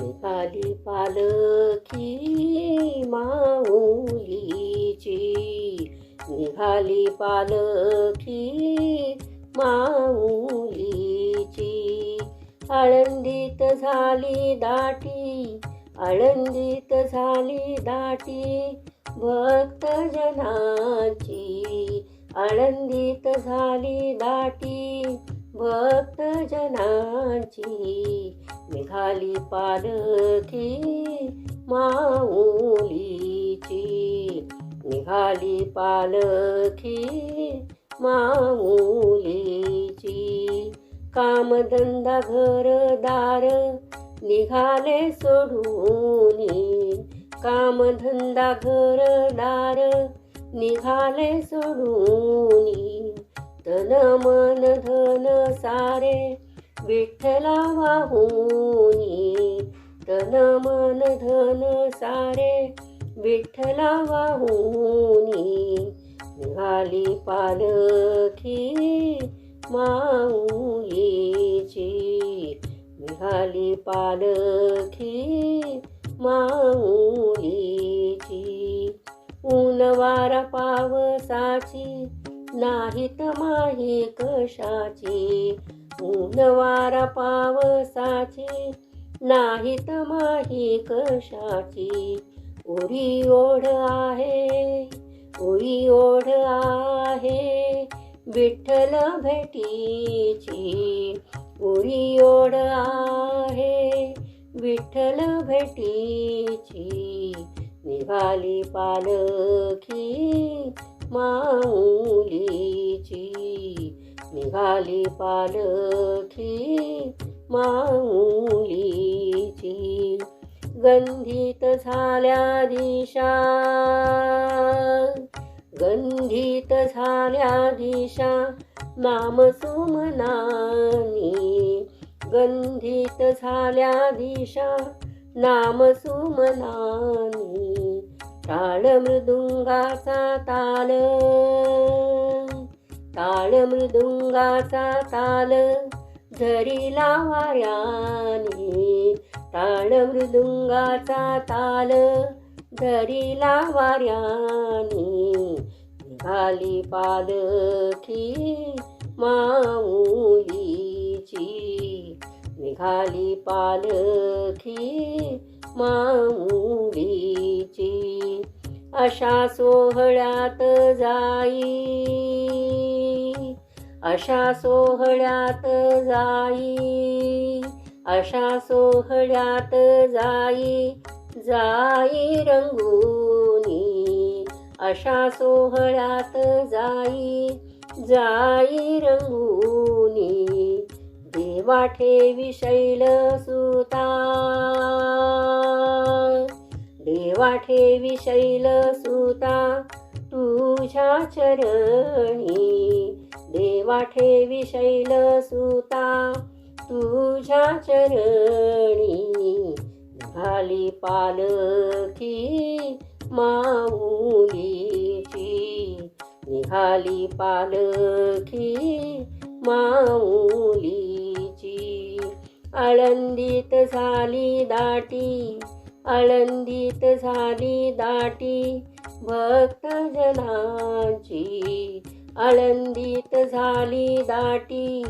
निघाली पालखी माऊलीची. निघाली पालखी माऊलीची. आळंदीत झाली दाटी आळंदीत झाली दाटी भक्तजनाची. आळंदीत झाली दाटी भक्तजनाची. निघाली पालखी माऊलीची. निघाली पालखी माऊलीची. कामधंदा घरदार निघाले सोडून. कामधंदा घरदार निघाले सोडून. तन मन धन सारे विठ्ठला वाहुनी धन मन धन सारे विठ्ठला वाहुनी निघाली पालखी माऊलीची निघाली पालखी माऊलीची ऊनवारा पावसाची नाहीत माही कशाची? ऊनवारा पावसाची. नाहीत माही कशाची? ओरी ओढ आहे ओरी ओढ आहे विठ्ठल भेटीची. ओरी ओढ आहे विठ्ठल भेटीची. निघाली पालखी माऊलीची निघाली पालखी माऊलीची. गंधित झाल्या दिशा गंधित झाल्या दिशा नाम सुमनानी. गंधित झाल्या दिशा नाम सुमनानी. ताळ मृदुंगाचा ताल. ताळ मृदुंगाचा ताल. झरीला वाऱ्याने ताळ मृदुंगाचा ताल. झरीला वाऱ्याने निघाली पालखी माऊलीची. निघाली पालखी माऊली अशा सोहळ्यात जाई. अशा सोहळ्यात जाई. अशा सोहळ्यात जाई. जाई रंगूनी. अशा सोहळ्यात जाई. जाई रंगूनी. देवा ठेवी शैल सुता. वाठे विशैल सुता तुझ्या चरणी. देवाठे विशैल सुता तुझ्या चरणी. झाली पालखी माऊलीची. निघाली पालखी माऊलीची. आळंदीत झाली दाटी. आनंदित झाली दाटी भक्तजनाची आनंदित झाली दाटी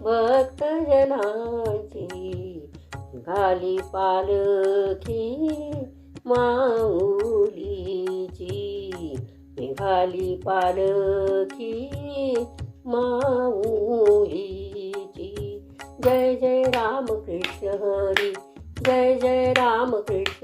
भक्तजनाची घाली पालखी माऊलीची. निघाली पालखी माऊलीची. जय जय राम कृष्ण हरी. जय जय राम